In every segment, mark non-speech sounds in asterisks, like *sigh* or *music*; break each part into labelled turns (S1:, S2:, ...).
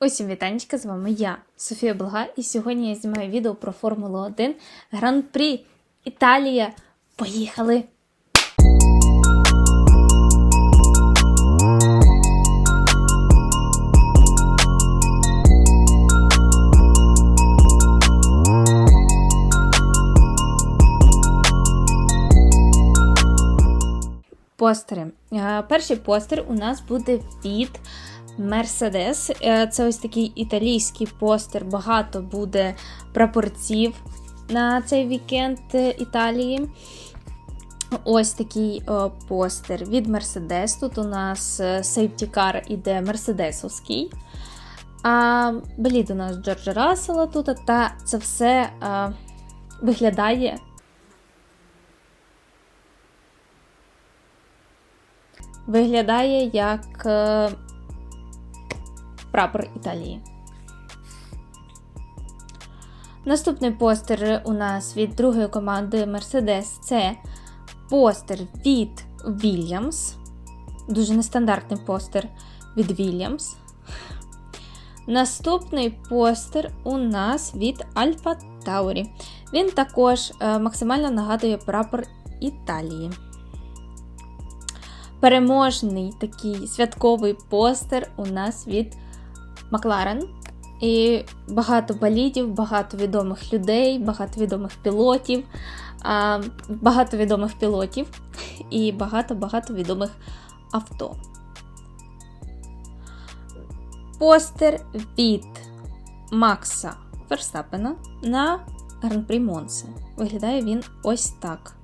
S1: Усім вітанечка, з вами я, Софія Блага, і сьогодні я знімаю відео про Формулу 1 Гран-прі Італія. Поїхали! Постери. Е, Перший постер у нас буде від Мерседес. Це ось такий італійський постер. Багато буде прапорців на цей вікенд е, Італії. Ось такий о, постер від Mercedes. Тут у нас е, Car іде мерседесовський. А болід у нас Джорджа Рассела тут, та це все а, виглядає. Виглядає як е, прапор Італії. Наступний постер у нас від другої команди Mercedes це постер від Williams. Дуже нестандартний постер від Williams. Наступний постер у нас від Alfa Tauri. Він також е, максимально нагадує прапор Італії. Переможний такий святковий постер у нас від Макларен. І багато болідів, багато відомих людей, багато відомих пілотів, багато відомих пілотів і багато-багато відомих авто. Постер від Макса Верстапена на Гран-прі Монсе. Виглядає він ось так.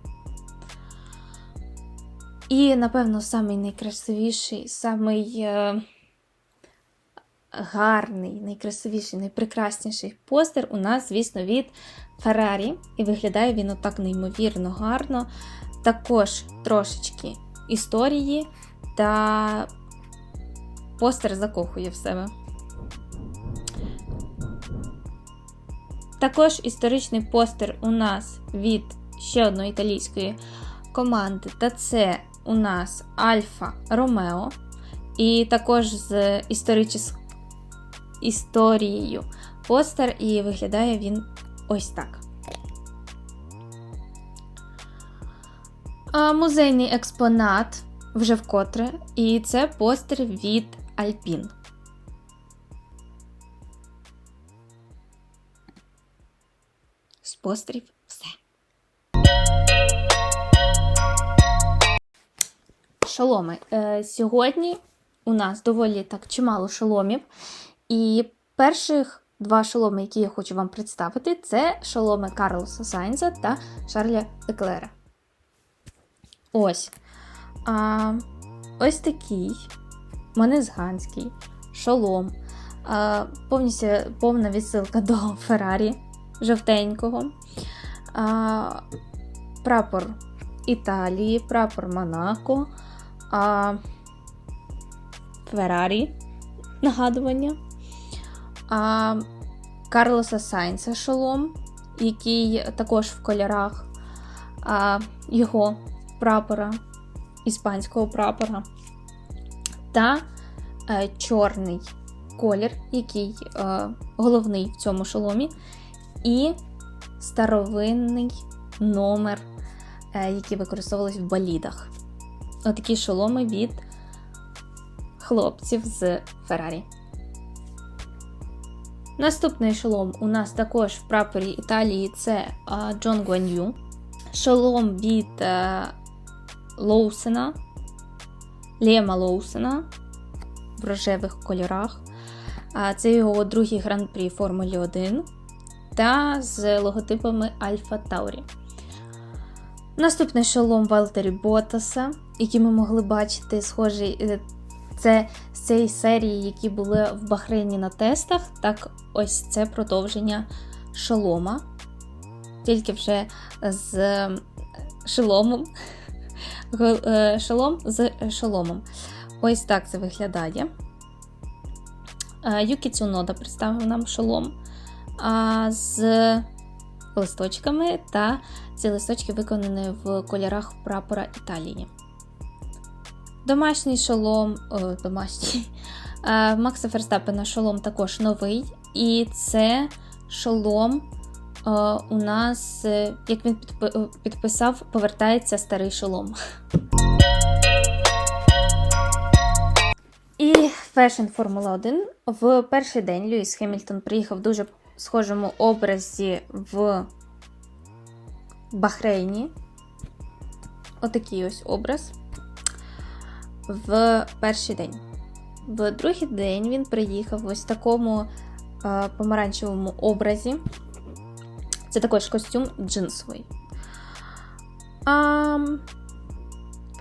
S1: І, напевно, самий найкрасивіший, самий е, гарний, найкрасивіший, найпрекрасніший постер у нас, звісно, від Ferrari. І виглядає він отак неймовірно гарно. Також трошечки історії, та постер закохує в себе. Також історичний постер у нас від ще одної італійської команди, та це у нас Альфа Ромео. І також з історичес... історією постер, і виглядає він ось так. А, Музейний експонат вже вкотре, і це постер від Альпін. З постерів все. Шоломи. Е, Сьогодні у нас доволі так чимало шоломів. І перших два шоломи, які я хочу вам представити, це шоломи Карлоса Сайнза та Шарля Леклера. Ось. А, Ось такий манезганський шолом. А, повністю повна відсилка до Феррарі жовтенького. А, Прапор Італії, прапор Монако, а, Феррарі нагадування. А, Карлоса Сайнса шолом, який також в кольорах а, його прапора, іспанського прапора. Та е, чорний колір, який е, головний в цьому шоломі, і старовинний номер, е, який використовувались в болідах. Отакі шоломи від хлопців з Феррарі. Наступний шолом у нас також в прапорі Італії це а, Джон Гуан'ю. Шолом від а, Лоусена, Лема Лоусена в рожевих кольорах. А, це його другий гран-прі Формулі 1 та з логотипами Альфа Таурі. Наступний шолом Валтері Ботаса, який ми могли бачити, схожий е, це з цієї серії, які були в Бахрейні на тестах. Так, ось це продовження шолома. Тільки вже з шоломом. *laughs* Е, шолом з шоломом. Ось так це виглядає. Юкі Цунода представив нам шолом з листочками, та ці листочки виконані в кольорах прапора Італії. Домашній шолом, о, домашній *laughs* В Макса Ферстапена шолом також новий. І це шолом е, у нас, е, як він підписав, повертається старий шолом. І фешн Формула 1. В перший день Льюіс Хемільтон приїхав в дуже схожому образі в Бахрейні. Отакий ось образ. В перший день. В другий день він приїхав в ось такому е, помаранчевому образі. Це також костюм джинсовий. А,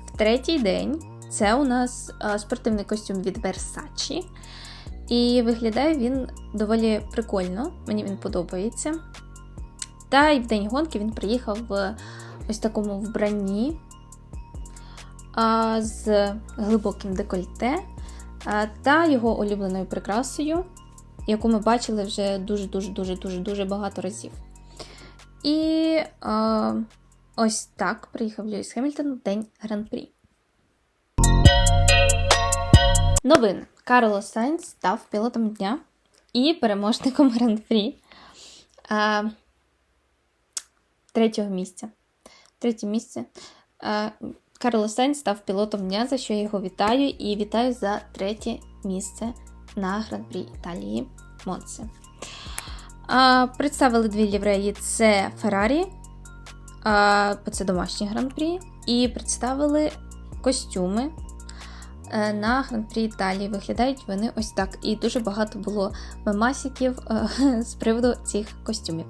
S1: в третій день це у нас е, спортивний костюм від Versace. І виглядає він доволі прикольно, мені він подобається. Та й в день гонки він приїхав в ось такому вбранні з глибоким декольте та його улюбленою прикрасою, яку ми бачили вже дуже-дуже-дуже-дуже-дуже багато разів. І ось так приїхав Льюіс Хемільтон в день гран-прі. Новин. Карлос Сайнс став пілотом дня і переможником гран-прі третього місця. Третє місце. А, Карлос став пілотом дня, за що я його вітаю, і вітаю за третє місце на гран-прі Італії Монце. Представили дві лівреї: це Феррарі, бо це домашній гран-прі, і представили костюми е, на гран-прі Італії. Виглядають вони ось так. І дуже багато було мемасиків е, *laughs* з приводу цих костюмів.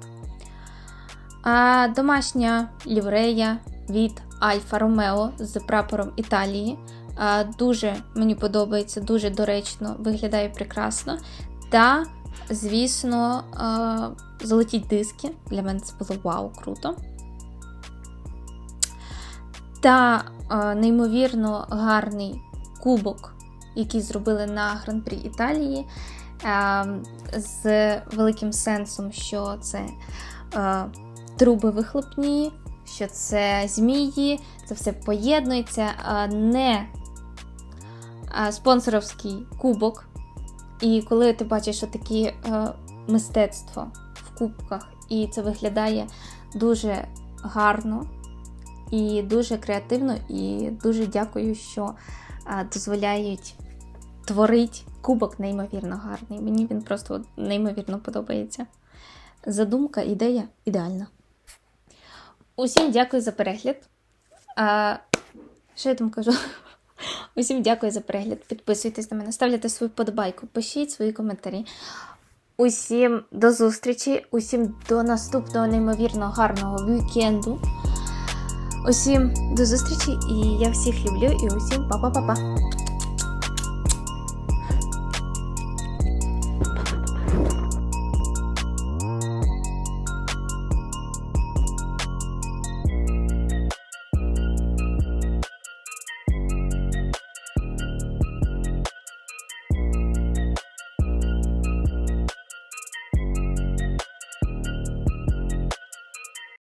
S1: А домашня ліврея від Альфа Ромео з прапором Італії. Дуже мені подобається, дуже доречно, виглядає прекрасно. Та, звісно, золоті диски. Для мене це було вау, круто. Та неймовірно гарний кубок, який зробили на Гран-прі Італії, з великим сенсом, що це труби вихлопні, що це змії, це все поєднується, а не спонсоровський кубок. І коли ти бачиш такі е, мистецтво в кубках, і це виглядає дуже гарно і дуже креативно, і дуже дякую, що е, дозволяють творити кубок неймовірно гарний. Мені він просто неймовірно подобається. Задумка, ідея ідеальна. Усім дякую за перегляд. А, що я там кажу? *laughs* Усім дякую за перегляд. Підписуйтесь на мене, ставляйте свою подобайку, пишіть свої коментарі. Усім до зустрічі, усім до наступного неймовірно гарного вікенду. Усім до зустрічі і я всіх люблю і усім па-па-па-па.